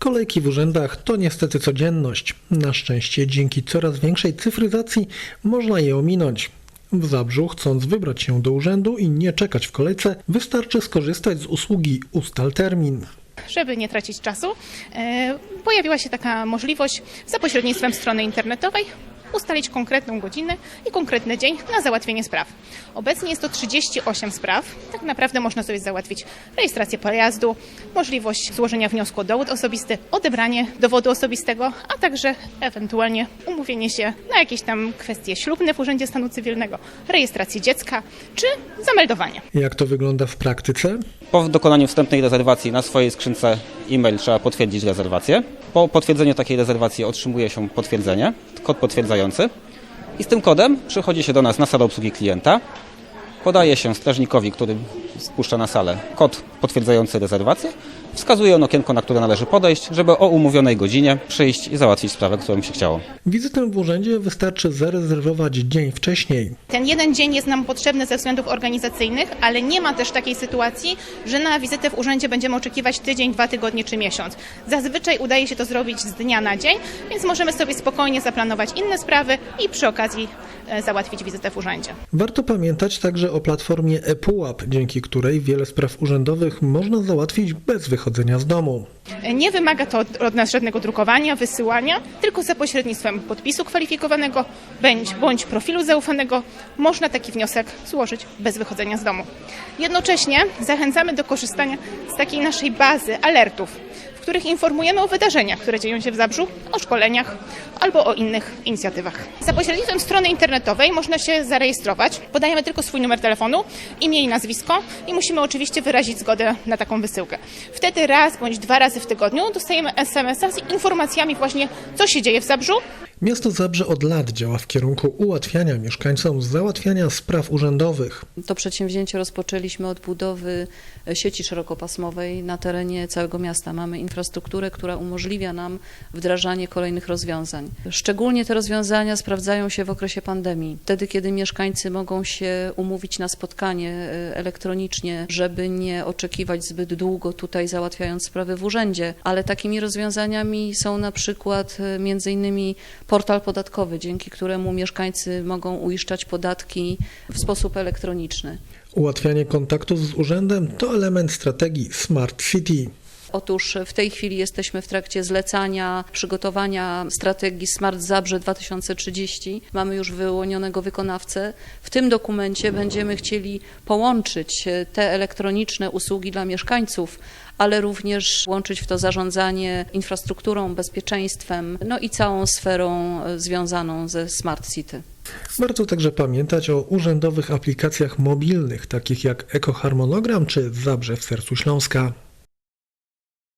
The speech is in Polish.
Kolejki w urzędach to niestety codzienność. Na szczęście dzięki coraz większej cyfryzacji można je ominąć. W Zabrzu, chcąc wybrać się do urzędu i nie czekać w kolejce, wystarczy skorzystać z usługi Ustal Termin. Żeby nie tracić czasu, e, pojawiła się taka możliwość za pośrednictwem strony internetowej ustalić konkretną godzinę i konkretny dzień na załatwienie spraw. Obecnie jest to 38 spraw. Tak naprawdę można sobie załatwić rejestrację pojazdu, możliwość złożenia wniosku o dowód osobisty, odebranie dowodu osobistego, a także ewentualnie umówienie się na jakieś tam kwestie ślubne w Urzędzie Stanu Cywilnego, rejestrację dziecka czy zameldowanie. Jak to wygląda w praktyce? Po dokonaniu wstępnej rezerwacji na swojej skrzynce e-mail trzeba potwierdzić rezerwację. Po potwierdzeniu takiej rezerwacji otrzymuje się potwierdzenie, kod potwierdzający i z tym kodem przychodzi się do nas na salę obsługi klienta. Podaje się strażnikowi, który spuszcza na salę kod potwierdzający rezerwację. Wskazuje on okienko, na które należy podejść, żeby o umówionej godzinie przyjść i załatwić sprawę, którą się chciało. Wizytę w urzędzie wystarczy zarezerwować dzień wcześniej. Ten jeden dzień jest nam potrzebny ze względów organizacyjnych, ale nie ma też takiej sytuacji, że na wizytę w urzędzie będziemy oczekiwać tydzień, dwa tygodnie czy miesiąc. Zazwyczaj udaje się to zrobić z dnia na dzień, więc możemy sobie spokojnie zaplanować inne sprawy i przy okazji e, załatwić wizytę w urzędzie. Warto pamiętać także o platformie ePUAP, dzięki której wiele spraw urzędowych można załatwić bez wychodzenia z domu. Nie wymaga to od nas żadnego drukowania, wysyłania, tylko za pośrednictwem podpisu kwalifikowanego bądź, bądź profilu zaufanego można taki wniosek złożyć bez wychodzenia z domu. Jednocześnie zachęcamy do korzystania z takiej naszej bazy alertów, w których informujemy o wydarzeniach, które dzieją się w Zabrzu, o szkoleniach albo o innych inicjatywach. Za pośrednictwem strony internetowej można się zarejestrować. Podajemy tylko swój numer telefonu, imię i nazwisko i musimy oczywiście wyrazić zgodę na taką wysyłkę. Wtedy raz bądź dwa razy w tygodniu dostajemy SMS-a z informacjami właśnie, co się dzieje w Zabrzu, Miasto Zabrze od lat działa w kierunku ułatwiania mieszkańcom załatwiania spraw urzędowych. To przedsięwzięcie rozpoczęliśmy od budowy e, sieci szerokopasmowej na terenie całego miasta. Mamy infrastrukturę, która umożliwia nam wdrażanie kolejnych rozwiązań. Szczególnie te rozwiązania sprawdzają się w okresie pandemii, wtedy kiedy mieszkańcy mogą się umówić na spotkanie e, elektronicznie, żeby nie oczekiwać zbyt długo tutaj załatwiając sprawy w urzędzie, ale takimi rozwiązaniami są na przykład e, między innymi portal podatkowy, dzięki któremu mieszkańcy mogą uiszczać podatki w sposób elektroniczny. Ułatwianie kontaktu z urzędem to element strategii Smart City. Otóż w tej chwili jesteśmy w trakcie zlecania, przygotowania strategii Smart Zabrze 2030. Mamy już wyłonionego wykonawcę. W tym dokumencie będziemy chcieli połączyć te elektroniczne usługi dla mieszkańców, ale również łączyć w to zarządzanie infrastrukturą, bezpieczeństwem, no i całą sferą e, związaną ze Smart City. Warto także pamiętać o urzędowych aplikacjach mobilnych, takich jak Ekoharmonogram czy Zabrze w sercu Śląska.